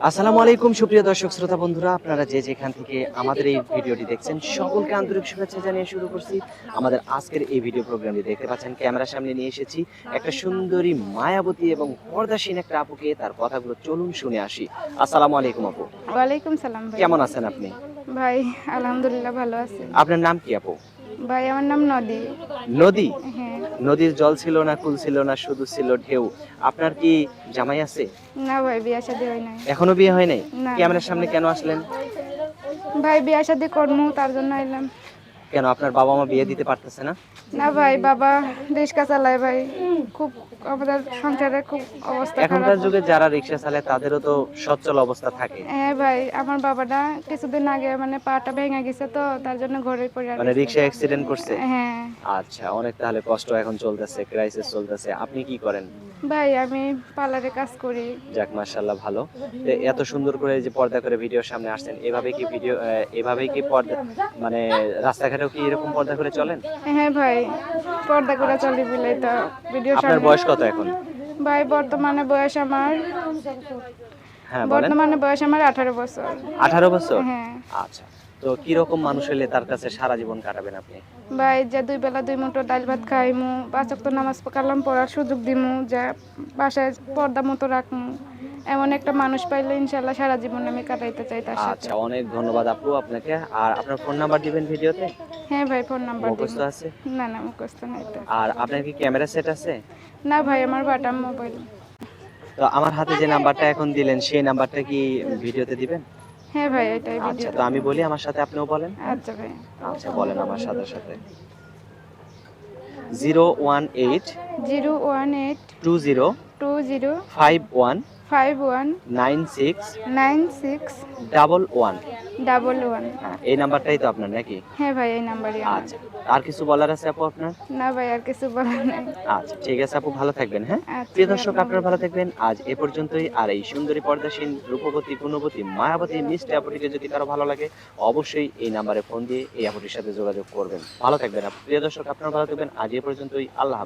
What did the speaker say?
আসসালামু আলাইকুম সুপ্রিয় দর্শক শ্রোতা বন্ধুরা আপনারা যে যেখান থেকে আমাদের এই ভিডিওটি দেখছেন সকলকে আন্তরিক শুভেচ্ছা জানিয়ে শুরু করছি। আমাদের আজকের এই ভিডিও প্রোগ্রামটি দেখতে পাচ্ছেন ক্যামেরার সামনে নিয়ে এসেছি একটা সুন্দরী মায়াবতী এবং পর্দাসীন একটা আপুকে তার কথাগুলো চলুন শুনে আসি। আসসালামু আলাইকুম আপু। ওয়ালাইকুম সালাম ভাই। কেমন আছেন আপনি? ভাই আলহামদুলিল্লাহ ভালো আছি। আপনার নাম কি আপু? ভাই আমার নাম নদী। নদী? নদীর জল ছিল না কুল ছিল না শুধু ছিল ঢেউ। আপনার কি জামাই আছে? না ভাই বিয়ে শাদী হয় নাই। এখনও বিয়ে হয় নাই। ক্যামেরার সামনে কেন আসলেন? ভাই বিয়ে শাদী করমু তার জন্য এলাম। কেন আপনার বাবা মা বিয়ে দিতে পারতেছে না? না ভাই বাবা রিক্সা চালায় ভাই। খুব আমাদের সংসারে খুব অবস্থা এখনকার যুগে যারা রিক্সা চালায় তাদেরও তো সচ্ছল অবস্থা থাকে। হ্যাঁ ভাই আমার বাবাটা কিছুদিন আগে মানে পাটা ভেঙে গেছে তো তার জন্য ঘরে পড়ে মানে। রিক্সা অ্যাক্সিডেন্ট করছে? হ্যাঁ। আচ্ছা অনেক তাহলে কষ্ট এখন চলতেছে ক্রাইসিস চলতেছে। আপনি কি করেন? ভাই আমি পার্লারে কাজ করি। যাক মাশাআল্লাহ ভালো। এত সুন্দর করে যে পর্দা করে ভিডিওর সামনে আসছেন এভাবে কি ভিডিও এভাবেই কি পর্দা মানে কি এরকম পর্দা করে চলেন? হ্যাঁ ভাই পর্দা করে চলি বলে তো ভিডিও আপনার বয়স কত এখন? ভাই বর্তমানে বয়স আমার হ্যাঁ বলেন। বর্তমানে বয়স আমার আঠারো বছর। আঠারো বছর? হ্যাঁ। আচ্ছা তো কি রকম মানুষ হলে তার কাছে সারা জীবন কাটাবেন আপনি? ভাই যে দুই বেলা দুই মুঠো ডাল ভাত খাইমু পাঁচ ওয়াক্ত নামাজ কালাম পড়ার সুযোগ দিমু যে বাসায় পর্দা মতো রাখমু। এমন একটা মানুষ পাইলে ইনশাল্লাহ সারা জীবন আমি কাটাইতে চাই তার সাথে। আচ্ছা অনেক ধন্যবাদ আপু আপনাকে। আর আপনার ফোন নাম্বার দিবেন ভিডিওতে? হ্যাঁ ভাই ফোন নাম্বার মুখস্থ আছে? না না মুখস্থ নাই তো। আর আপনার কি ক্যামেরা সেট আছে? না ভাই আমার বাটাম মোবাইল। তো আমার হাতে যে নাম্বারটা এখন দিলেন সেই নাম্বারটা কি ভিডিওতে দিবেন? হ্যাঁ ভাই এটাই আচ্ছা ভিডিও তো আমি বলি আমার সাথে আপনিও বলেন। আচ্ছা ভাই। আচ্ছা বলেন আমার সাথে সাথে। Zero one eight zero one eight two zero two zero five one five one nine six nine six double one double one এই নাম্বারটাই তো আপনার নাকি? হ্যাঁ ভাই এই নাম্বারই আচ্ছা আর কিছু বলার আছে আপু আপনার? না ভাই আর কিছু বলার নাই। আচ্ছা ঠিক আছে আপু ভালো থাকবেন হ্যাঁ? আচ্ছা প্রিয় দর্শক আপনারা ভালো থাকবেন। আজ এ পর্যন্তই। আর এই সুন্দরী পর্দাসীন রূপবতী গুণবতী মায়াবতী মিষ্টি আপুটিকে যদি কারও ভালো লাগে অবশ্যই এই নাম্বারে ফোন দিয়ে এই আপুটির সাথে যোগাযোগ করবেন। ভালো থাকবেন আপু। প্রিয় দর্শক আপনারা ভালো থাকবেন। আজ এ পর্যন্তই। আল্লাহ।